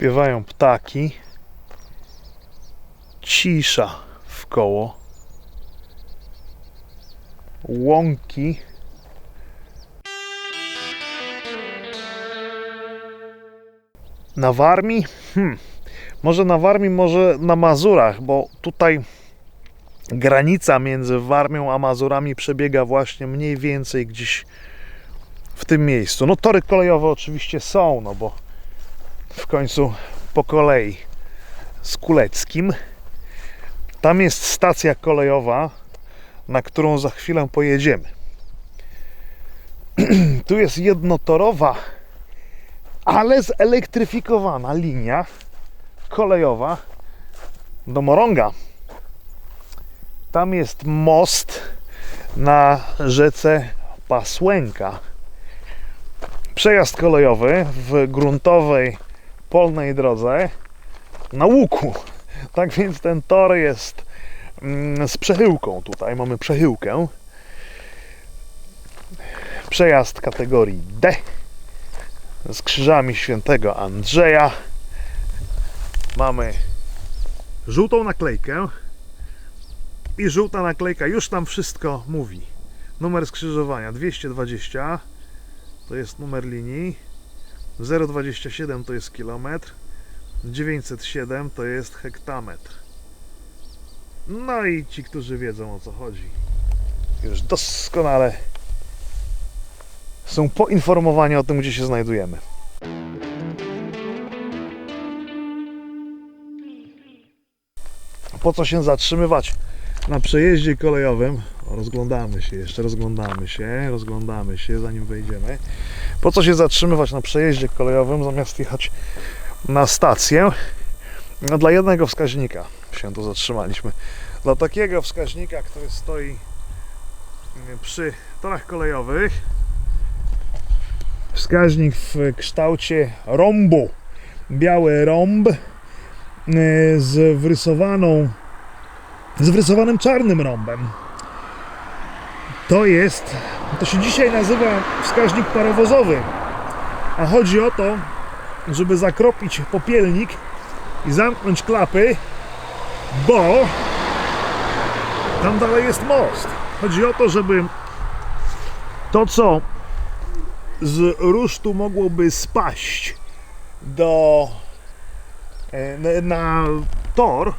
Śpiewają ptaki. Cisza w koło. Łąki. Na Warmii? Hmm. Może na Warmii, może na Mazurach, bo tutaj granica między Warmią a Mazurami przebiega właśnie mniej więcej gdzieś w tym miejscu. No tory kolejowe oczywiście są, no bo w końcu po kolei z Kuleckim. Tam jest stacja kolejowa, na którą za chwilę pojedziemy. tu jest jednotorowa, ale zelektryfikowana linia kolejowa do Moronga. Tam jest most na rzece Pasłęka. Przejazd kolejowy w gruntowej polnej drodze na łuku. Tak więc ten tor jest mm, z przechyłką tutaj. Mamy przechyłkę. Przejazd kategorii D z krzyżami świętego Andrzeja. Mamy żółtą naklejkę i żółta naklejka już nam wszystko mówi. Numer skrzyżowania 220 to jest numer linii, 027 to jest kilometr, 907 to jest hektametr. No i ci, którzy wiedzą o co chodzi, już doskonale są poinformowani o tym, gdzie się znajdujemy. Po co się zatrzymywać na przejeździe kolejowym? Rozglądamy się, jeszcze rozglądamy się, rozglądamy się, zanim wejdziemy. Po co się zatrzymywać na przejeździe kolejowym, zamiast jechać na stację? No, dla jednego wskaźnika się tu zatrzymaliśmy. Dla takiego wskaźnika, który stoi przy torach kolejowych, wskaźnik w kształcie rąbu. Biały rąb e, z wrysowaną z wrysowanym czarnym rąbem. To jest, to się dzisiaj nazywa wskaźnik parowozowy. A chodzi o to, żeby zakropić popielnik i zamknąć klapy, bo tam dalej jest most. Chodzi o to, żeby to, co z rusztu mogłoby spaść do e, na, na tor,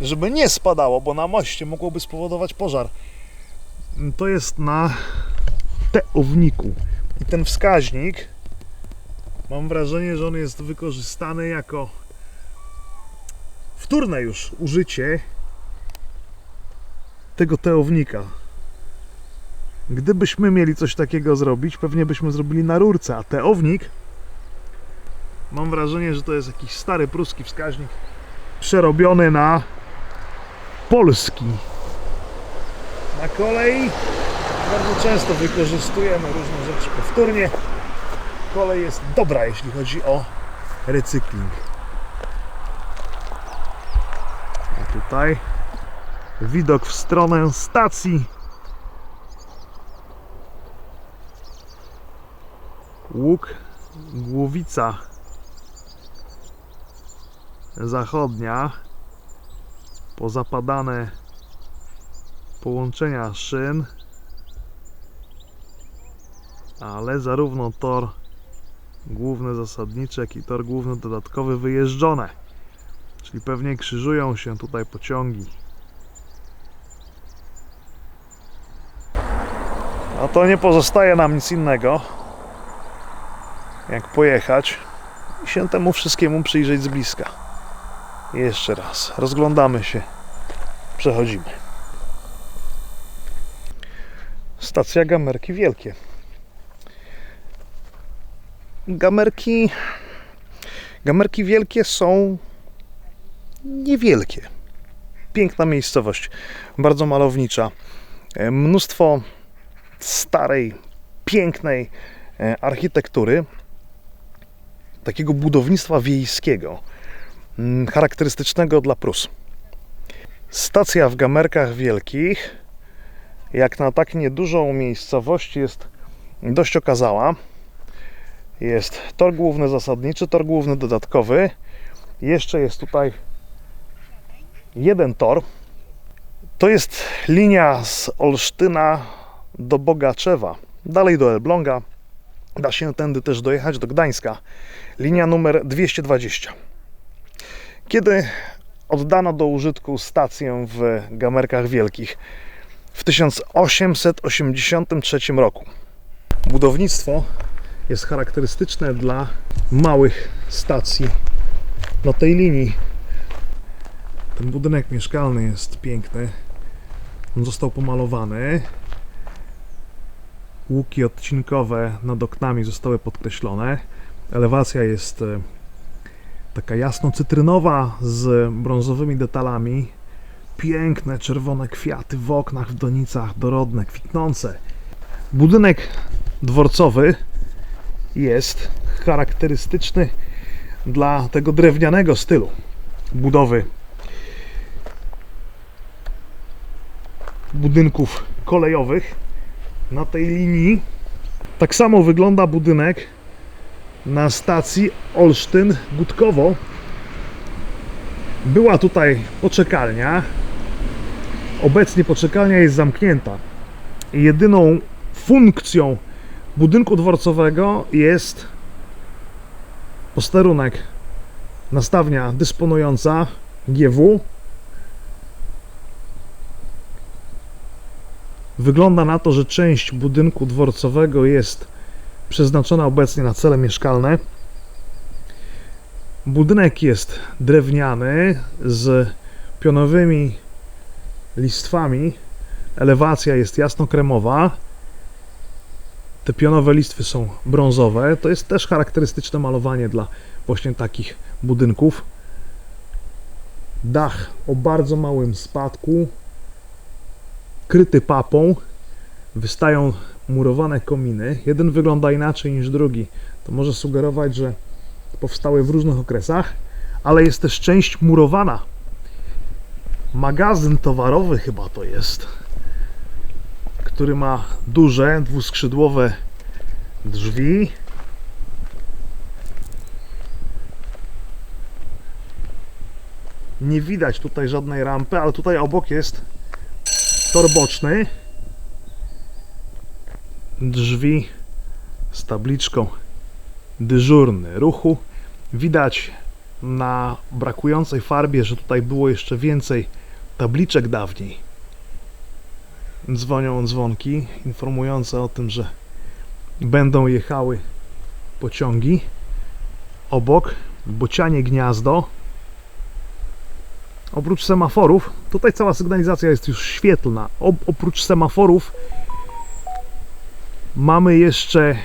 żeby nie spadało, bo na moście mogłoby spowodować pożar. To jest na teowniku. I ten wskaźnik, mam wrażenie, że on jest wykorzystany jako wtórne już użycie tego teownika. Gdybyśmy mieli coś takiego zrobić, pewnie byśmy zrobili na rurce, a teownik mam wrażenie, że to jest jakiś stary pruski wskaźnik przerobiony na polski. Na kolei bardzo często wykorzystujemy różne rzeczy powtórnie. Kolej jest dobra, jeśli chodzi o recykling. A tutaj widok w stronę stacji. Łuk Głowica Zachodnia pozapadane połączenia szyn ale zarówno tor główny zasadniczy jak i tor główny dodatkowy wyjeżdżone czyli pewnie krzyżują się tutaj pociągi a to nie pozostaje nam nic innego jak pojechać i się temu wszystkiemu przyjrzeć z bliska jeszcze raz. Rozglądamy się. Przechodzimy. Stacja Gamerki Wielkie. Gamerki. Gamerki Wielkie są niewielkie. Piękna miejscowość, bardzo malownicza. E, Mnóstwo starej, pięknej e, architektury, takiego budownictwa wiejskiego charakterystycznego dla Prus. Stacja w Gamerkach Wielkich, jak na tak niedużą miejscowość, jest dość okazała. Jest tor główny zasadniczy, tor główny dodatkowy. Jeszcze jest tutaj jeden tor. To jest linia z Olsztyna do Bogaczewa, dalej do Elbląga. Da się tędy też dojechać do Gdańska. Linia numer 220. Kiedy oddano do użytku stację w Gamerkach Wielkich? W 1883 roku. Budownictwo jest charakterystyczne dla małych stacji na tej linii. Ten budynek mieszkalny jest piękny. On został pomalowany. Łuki odcinkowe nad oknami zostały podkreślone. Elewacja jest e, taka jasno-cytrynowa z brązowymi detalami. Piękne czerwone kwiaty w oknach, w donicach, dorodne, kwitnące. Budynek dworcowy jest charakterystyczny dla tego drewnianego stylu budowy budynków kolejowych na tej linii. Tak samo wygląda budynek na stacji Olsztyn-Gutkowo. Była tutaj poczekalnia. Obecnie poczekalnia jest zamknięta. Jedyną funkcją budynku dworcowego jest posterunek nastawnia dysponująca GW. Wygląda na to, że część budynku dworcowego jest przeznaczona obecnie na cele mieszkalne. Budynek jest drewniany z pionowymi listwami. Elewacja jest jasno-kremowa. Te pionowe listwy są brązowe. To jest też charakterystyczne malowanie dla właśnie takich budynków. Dach o bardzo małym spadku, kryty papą. Wystają murowane kominy. Jeden wygląda inaczej niż drugi. To może sugerować, że powstały w różnych okresach, ale jest też część murowana. Magazyn towarowy chyba to jest który ma duże, dwuskrzydłowe drzwi. Nie widać tutaj żadnej rampy, ale tutaj obok jest tor boczny. Drzwi z tabliczką dyżurny ruchu. Widać na brakującej farbie, że tutaj było jeszcze więcej tabliczek dawniej dzwonią dzwonki informujące o tym, że będą jechały pociągi. Obok bocianie gniazdo. Oprócz semaforów, tutaj cała sygnalizacja jest już świetlna. Oprócz semaforów mamy jeszcze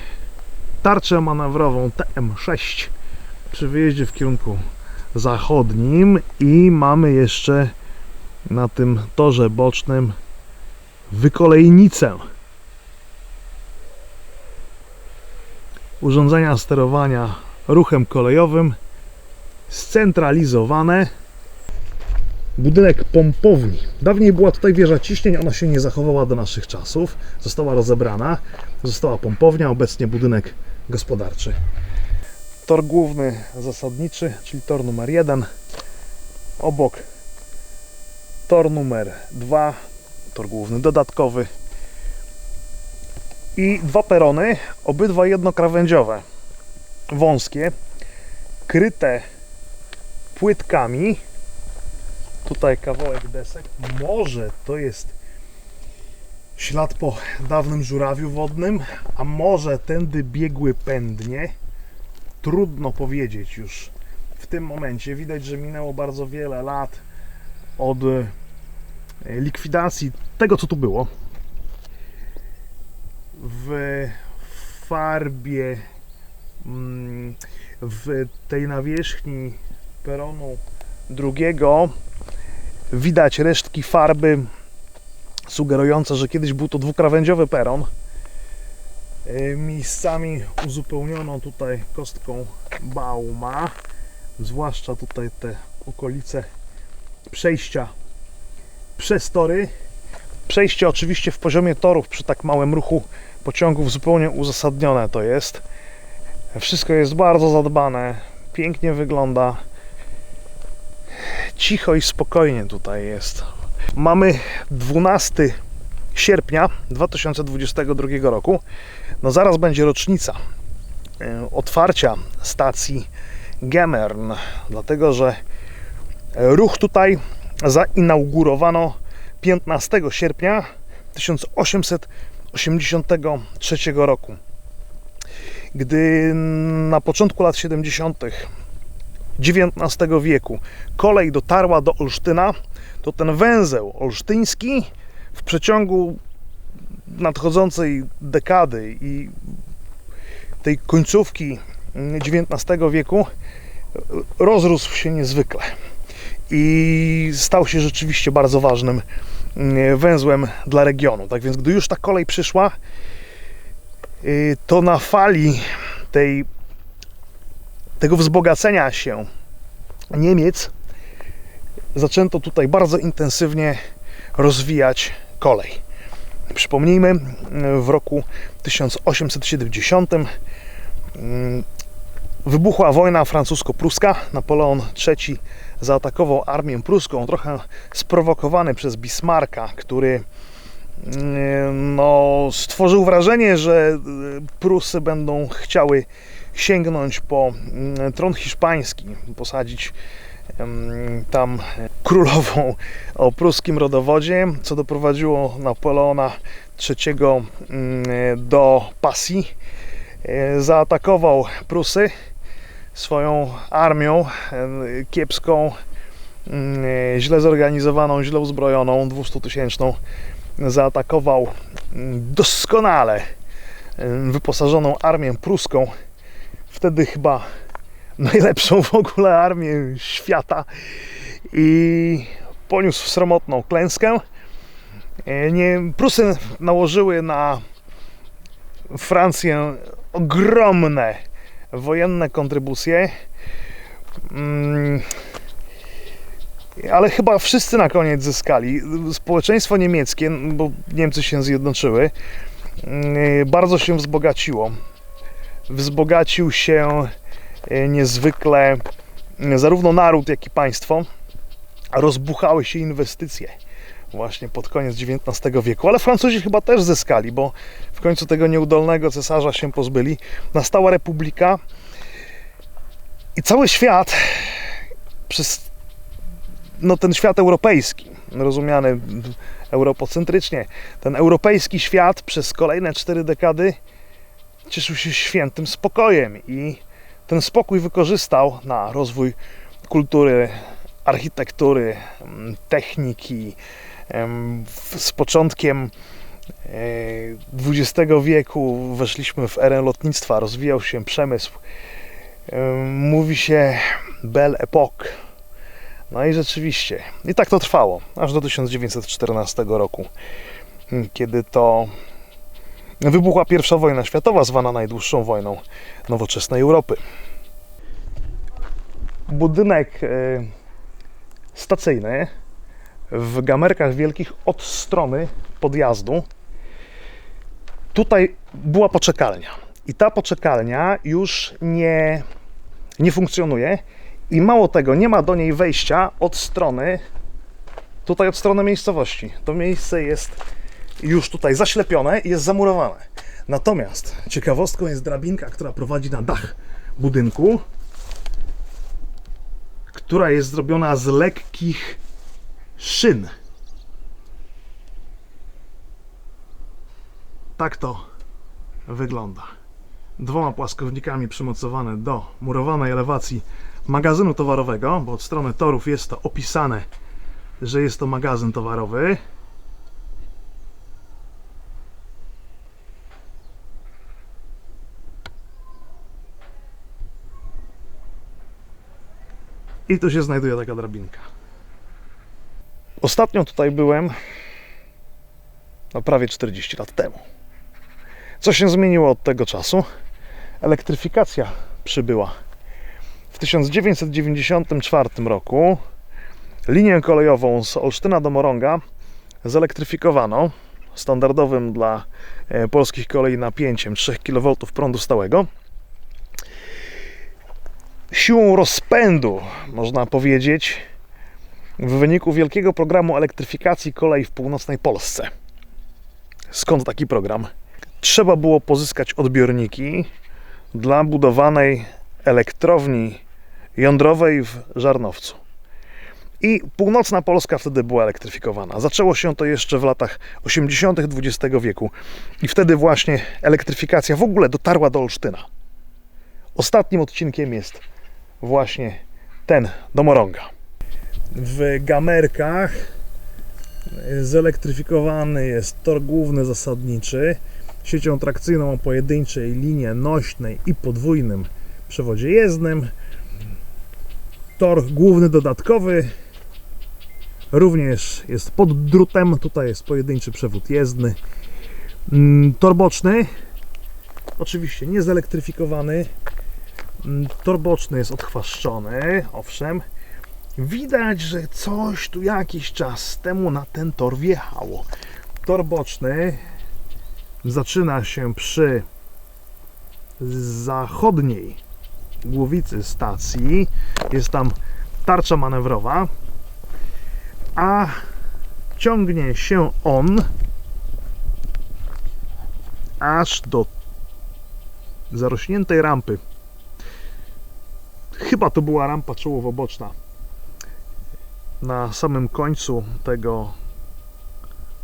tarczę manewrową TM6 przy wyjeździe w kierunku zachodnim i mamy jeszcze na tym torze bocznym wykolejnicę. Urządzenia sterowania ruchem kolejowym scentralizowane. Budynek pompowni. Dawniej była tutaj wieża ciśnień, ona się nie zachowała do naszych czasów. Została rozebrana. Została pompownia, obecnie budynek gospodarczy. Tor główny zasadniczy, czyli tor numer 1. Obok tor numer 2, tor główny dodatkowy i dwa perony, obydwa jednokrawędziowe, wąskie, kryte płytkami. Tutaj kawałek desek. Może to jest ślad po dawnym żurawiu wodnym, a może tędy biegły pędnie. Trudno powiedzieć już w tym momencie. Widać, że minęło bardzo wiele lat od likwidacji tego, co tu było. W farbie, mm, w tej nawierzchni peronu drugiego widać resztki farby sugerujące, że kiedyś był to dwukrawędziowy peron. E, miejscami uzupełniono tutaj kostką bauma, zwłaszcza tutaj te okolice przejścia przez tory. Przejście oczywiście w poziomie torów przy tak małym ruchu pociągów zupełnie uzasadnione to jest. Wszystko jest bardzo zadbane, pięknie wygląda. Cicho i spokojnie tutaj jest. Mamy 12 sierpnia 2022 roku. No zaraz będzie rocznica e, otwarcia stacji Gemern, dlatego że ruch tutaj zainaugurowano 15 sierpnia 1883 roku. Gdy na początku lat 70. XIX wieku kolej dotarła do Olsztyna, to ten węzeł olsztyński w przeciągu nadchodzącej dekady i tej końcówki XIX wieku rozrósł się niezwykle i stał się rzeczywiście bardzo ważnym węzłem dla regionu. Tak więc, gdy już ta kolej przyszła, y, to na fali tej, tego wzbogacenia się Niemiec zaczęto tutaj bardzo intensywnie rozwijać kolej. Przypomnijmy, w roku 1870 mm, wybuchła wojna francusko-pruska. Napoleon III zaatakował armię pruską, trochę sprowokowany przez Bismarcka, który mm, no, stworzył wrażenie, że y, Prusy będą chciały sięgnąć po mm, tron hiszpański, posadzić tam królową o pruskim rodowodzie, co doprowadziło Napoleona III mm, do pasji. E, zaatakował Prusy swoją armią kiepską, mm, źle zorganizowaną, źle uzbrojoną, 200-tysięczną. Zaatakował mm, doskonale wyposażoną armię pruską. Wtedy chyba najlepszą w ogóle armię świata i poniósł sromotną klęskę. E, nie, Prusy nałożyły na Francję ogromne wojenne kontrybucje. Mm, ale chyba wszyscy na koniec zyskali. Społeczeństwo niemieckie, bo Niemcy się zjednoczyły, mm, bardzo się wzbogaciło. Wzbogacił się E, niezwykle zarówno naród, jak i państwo rozbuchały się inwestycje właśnie pod koniec XIX wieku, ale Francuzi chyba też zyskali, bo w końcu tego nieudolnego cesarza się pozbyli. Nastała republika i cały świat przez no, ten świat europejski, rozumiany europocentrycznie, ten europejski świat przez kolejne cztery dekady cieszył się świętym spokojem i ten spokój wykorzystał na rozwój kultury, architektury, techniki. Z początkiem XX e, wieku weszliśmy w erę lotnictwa, rozwijał się przemysł. Mówi się Belle Époque. No i rzeczywiście, i tak to trwało, aż do 1914 roku, kiedy to wybuchła pierwsza wojna światowa, zwana najdłuższą wojną nowoczesnej Europy. Budynek e, stacyjny w gamerkach wielkich od strony podjazdu. Tutaj była poczekalnia. I ta poczekalnia już nie, nie funkcjonuje. I mało tego, nie ma do niej wejścia od strony, tutaj od strony miejscowości. To miejsce jest już tutaj zaślepione i jest zamurowane. Natomiast ciekawostką jest drabinka, która prowadzi na dach budynku, która jest zrobiona z lekkich szyn. Tak to wygląda. Dwoma płaskownikami przymocowane do murowanej elewacji magazynu towarowego, bo od strony torów jest to opisane, że jest to magazyn towarowy. I tu się znajduje taka drabinka. Ostatnio tutaj byłem no prawie 40 lat temu. Co się zmieniło od tego czasu? Elektryfikacja przybyła. W 1994 roku linię kolejową z Olsztyna do Morąga zelektryfikowano standardowym dla e, polskich kolei napięciem 3 kV prądu stałego siłą rozpędu, można powiedzieć, w wyniku wielkiego programu elektryfikacji kolei w północnej Polsce. Skąd taki program? Trzeba było pozyskać odbiorniki dla budowanej elektrowni jądrowej w Żarnowcu. I północna Polska wtedy była elektryfikowana. Zaczęło się to jeszcze w latach 80. XX wieku. I wtedy właśnie elektryfikacja w ogóle dotarła do Olsztyna. Ostatnim odcinkiem jest właśnie ten do Morąga. W Gamerkach zelektryfikowany jest tor główny zasadniczy siecią trakcyjną o pojedynczej linie nośnej i podwójnym przewodzie jezdnym. Tor główny dodatkowy również jest pod drutem. Tutaj jest pojedynczy przewód jezdny. Mm, Tor boczny, oczywiście nie zelektryfikowany. Mm, Tor boczny jest odchwaszczony, owszem. Widać, że coś tu jakiś czas temu na ten tor wjechało. Tor boczny zaczyna się przy zachodniej głowicy stacji. Jest tam tarcza manewrowa, a ciągnie się on aż do zarośniętej rampy. Chyba to była rampa czołowo-boczna. Na samym końcu tego,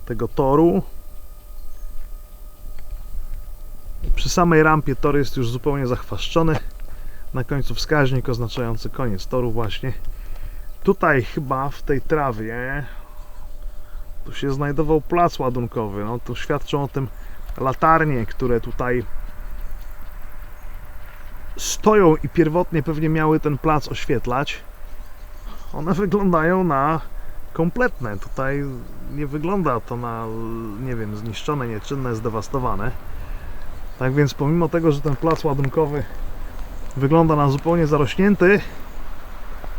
tego toru Przy samej rampie tor jest już zupełnie zachwaszczony. Na końcu wskaźnik oznaczający koniec toru właśnie. Tutaj chyba w tej trawie tu się znajdował plac ładunkowy. No, tu świadczą o tym latarnie, które tutaj stoją i pierwotnie pewnie miały ten plac oświetlać. One wyglądają na kompletne. Tutaj nie wygląda to na, nie wiem, zniszczone, nieczynne, zdewastowane. Tak więc pomimo tego, że ten plac ładunkowy wygląda na zupełnie zarośnięty,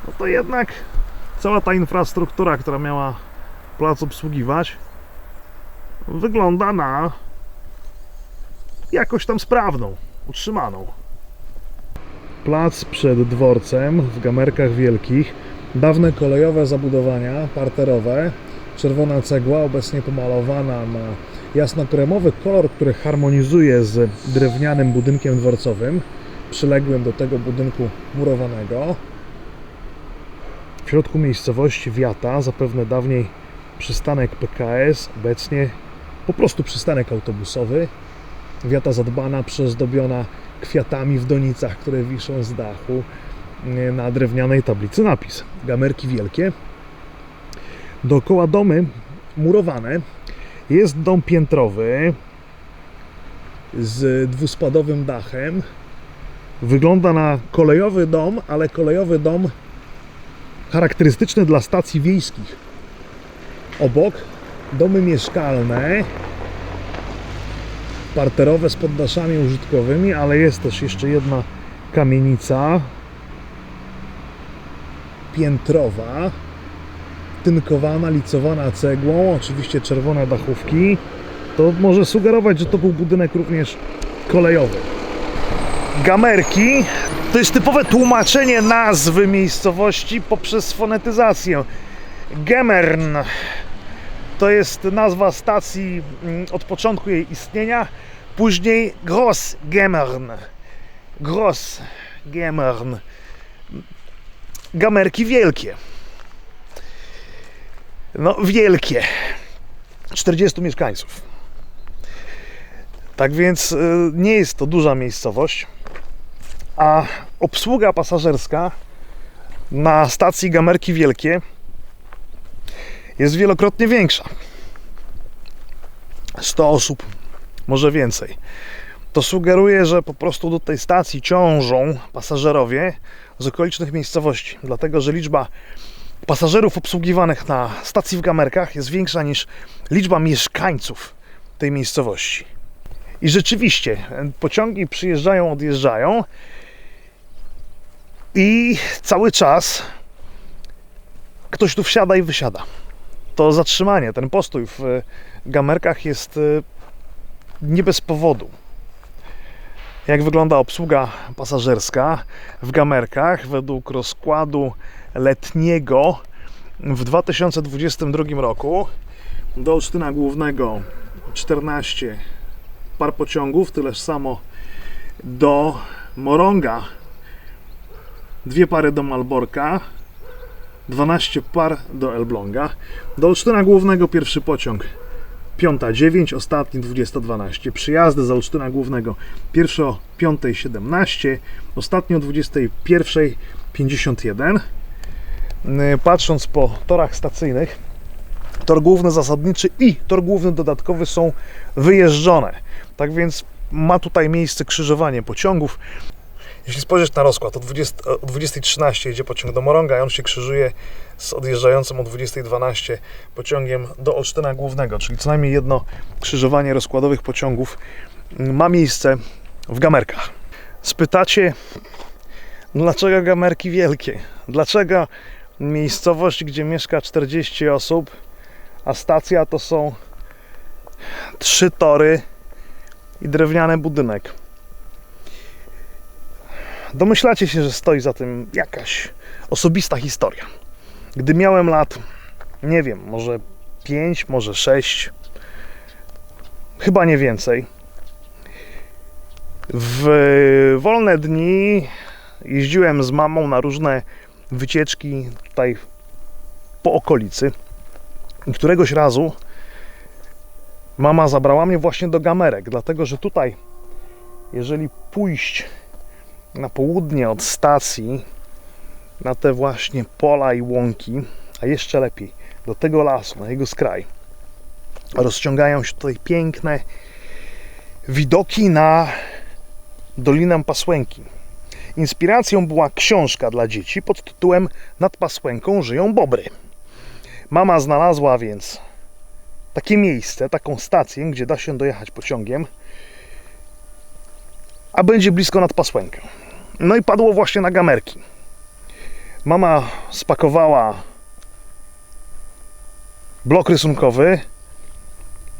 no to jednak cała ta infrastruktura, która miała plac obsługiwać, wygląda na jakoś tam sprawną, utrzymaną. Plac przed dworcem w Gamerkach Wielkich, dawne kolejowe zabudowania parterowe, czerwona cegła obecnie pomalowana na jasno-kremowy kolor, który harmonizuje z drewnianym budynkiem dworcowym, przyległym do tego budynku murowanego. W środku miejscowości Wiata, zapewne dawniej przystanek PKS, obecnie po prostu przystanek autobusowy. Wiata zadbana, przezdobiona kwiatami w donicach, które wiszą z dachu na drewnianej tablicy napis. Gamerki wielkie. Dookoła domy murowane jest dom piętrowy z dwuspadowym dachem. Wygląda na kolejowy dom, ale kolejowy dom charakterystyczny dla stacji wiejskich. Obok domy mieszkalne, parterowe z poddaszami użytkowymi, ale jest też jeszcze jedna kamienica piętrowa tynkowana, licowana cegłą, oczywiście czerwone dachówki, to może sugerować, że to był budynek również kolejowy. Gamerki to jest typowe tłumaczenie nazwy miejscowości poprzez fonetyzację. Gemern to jest nazwa stacji mm, od początku jej istnienia, później Gross Gemern. Gross Gemern. Gamerki wielkie. No, wielkie. 40 mieszkańców. Tak więc y, nie jest to duża miejscowość, a obsługa pasażerska na stacji Gamerki Wielkie jest wielokrotnie większa. 100 osób, może więcej. To sugeruje, że po prostu do tej stacji ciążą pasażerowie z okolicznych miejscowości, dlatego że liczba pasażerów obsługiwanych na stacji w Gamerkach jest większa niż liczba mieszkańców tej miejscowości. I rzeczywiście pociągi przyjeżdżają, odjeżdżają i cały czas ktoś tu wsiada i wysiada. To zatrzymanie, ten postój w Gamerkach jest e, nie bez powodu. Jak wygląda obsługa pasażerska w gamerkach według rozkładu letniego w 2022 roku. Do Olsztyna Głównego 14 par pociągów, tyleż samo do Morąga. Dwie pary do Malborka, 12 par do Elbląga. Do Olsztyna Głównego pierwszy pociąg 5.09, ostatni 20.12. Przyjazdy z Olsztyna Głównego pierwszy o 5.17, ostatni o 21.51. Yy, Patrząc po torach stacyjnych, tor główny zasadniczy i tor główny dodatkowy są wyjeżdżone. Tak więc ma tutaj miejsce krzyżowanie pociągów. Jeśli spojrzeć na rozkład, o 20 o 20.13 jedzie pociąg do Morąga i on się krzyżuje z odjeżdżającym o 20.12 pociągiem do Olsztyna Głównego, czyli co najmniej jedno krzyżowanie rozkładowych pociągów ma miejsce w Gamerkach. Spytacie, dlaczego Gamerki wielkie? Dlaczego miejscowość, gdzie mieszka 40 osób, a stacja to są trzy tory i drewniany budynek? Domyślacie się, że stoi za tym jakaś osobista historia. Gdy miałem lat, nie wiem, może 5, może 6, chyba nie więcej. W wolne dni jeździłem z mamą na różne wycieczki tutaj po okolicy. I któregoś razu mama zabrała mnie właśnie do Gamerek, dlatego że tutaj, jeżeli pójść na południe od stacji, na te właśnie pola i łąki, a jeszcze lepiej do tego lasu, na jego skraj, rozciągają się tutaj piękne widoki na Dolinę Pasłęki. Inspiracją była książka dla dzieci pod tytułem Nad Pasłęką żyją bobry. Mama znalazła więc takie miejsce, taką stację, gdzie da się dojechać pociągiem, a będzie blisko nad Pasłękę. No i padło właśnie na gamerki. Mama spakowała blok rysunkowy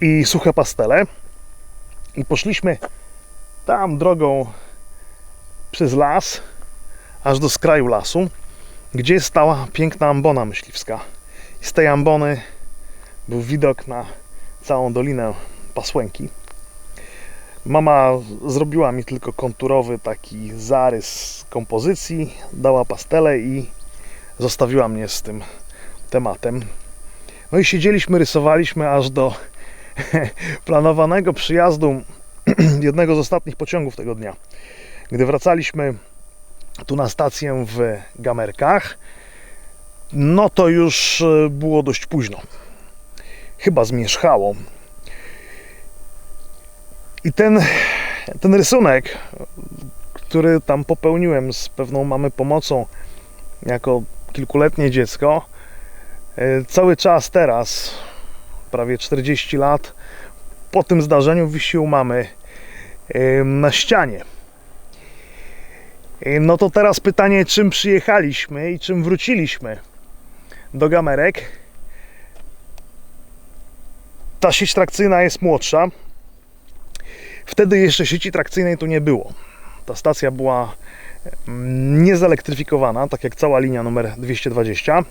i suche pastele i poszliśmy tam drogą przez las, aż do skraju lasu, gdzie stała piękna ambona myśliwska. I z tej ambony był widok na całą dolinę Pasłęki. Mama zrobiła mi tylko konturowy taki zarys kompozycji, dała pastele i zostawiła mnie z tym tematem. No i siedzieliśmy, rysowaliśmy aż do planowanego przyjazdu jednego z ostatnich pociągów tego dnia. Gdy wracaliśmy tu na stację w Gamerkach, no to już e, było dość późno. Chyba zmierzchało. I ten, ten rysunek, który tam popełniłem z pewną mamy pomocą jako kilkuletnie dziecko, e, cały czas teraz, prawie 40 lat po tym zdarzeniu wisi u mamy e, na ścianie. E, No to teraz pytanie, czym przyjechaliśmy i czym wróciliśmy do Gamerek. Ta sieć trakcyjna jest młodsza. Wtedy jeszcze sieci trakcyjnej tu nie było. Ta stacja była mm, niezelektryfikowana, tak jak cała linia numer 220.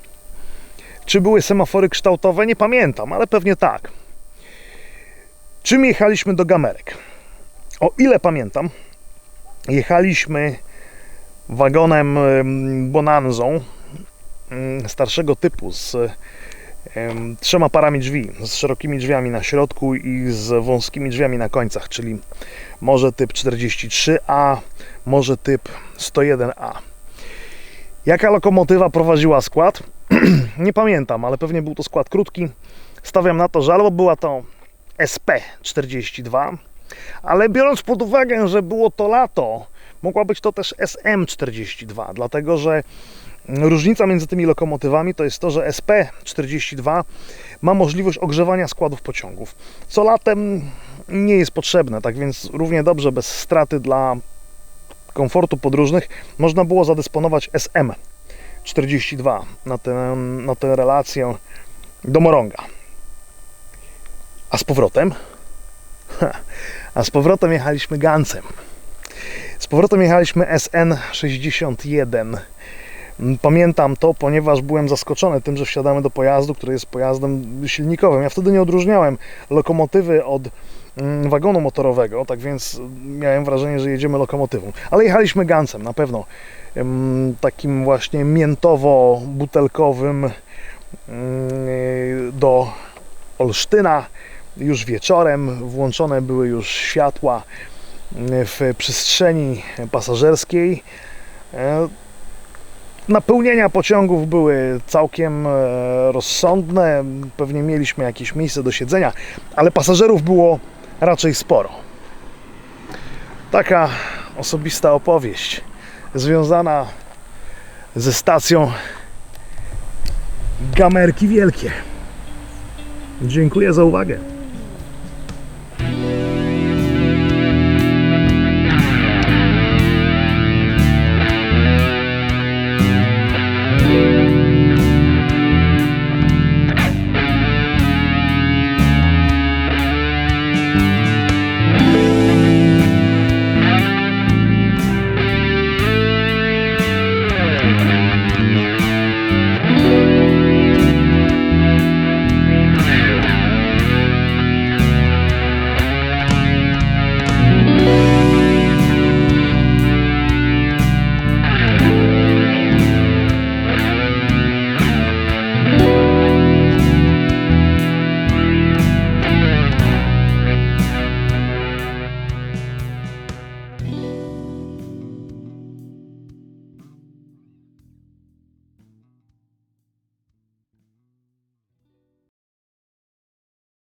Czy były semafory kształtowe? Nie pamiętam, ale pewnie tak. Czym jechaliśmy do Gamerek? O ile pamiętam, jechaliśmy wagonem em, Bonanzą starszego typu z trzema parami drzwi, z szerokimi drzwiami na środku i z wąskimi drzwiami na końcach, czyli może typ 43A, może typ 101A. Jaka lokomotywa prowadziła skład? Nie pamiętam, ale pewnie był to skład krótki. Stawiam na to, że albo była to SP42, ale biorąc pod uwagę, że było to lato, mogła być to też SM42, dlatego że różnica między tymi lokomotywami to jest to, że SP42 ma możliwość ogrzewania składów pociągów, co latem nie jest potrzebne, tak więc równie dobrze bez straty dla komfortu podróżnych można było zadysponować SM42 na tę, na tę relację do Morąga. A z powrotem? Ha, A z powrotem jechaliśmy Gancem. Z powrotem jechaliśmy SN61. Mm, Pamiętam to, ponieważ byłem zaskoczony tym, że wsiadamy do pojazdu, który jest pojazdem silnikowym. Ja wtedy nie odróżniałem lokomotywy od mm, wagonu motorowego, tak więc miałem wrażenie, że jedziemy lokomotywą. Ale jechaliśmy gancem, na pewno. Takim właśnie miętowo-butelkowym mm, do Olsztyna. Już wieczorem włączone były już światła w przestrzeni pasażerskiej. Napełnienia pociągów były całkiem e, rozsądne. Pewnie mieliśmy jakieś miejsce do siedzenia, ale pasażerów było raczej sporo. Taka osobista opowieść związana ze stacją Gamerki Wielkie. Dziękuję za uwagę.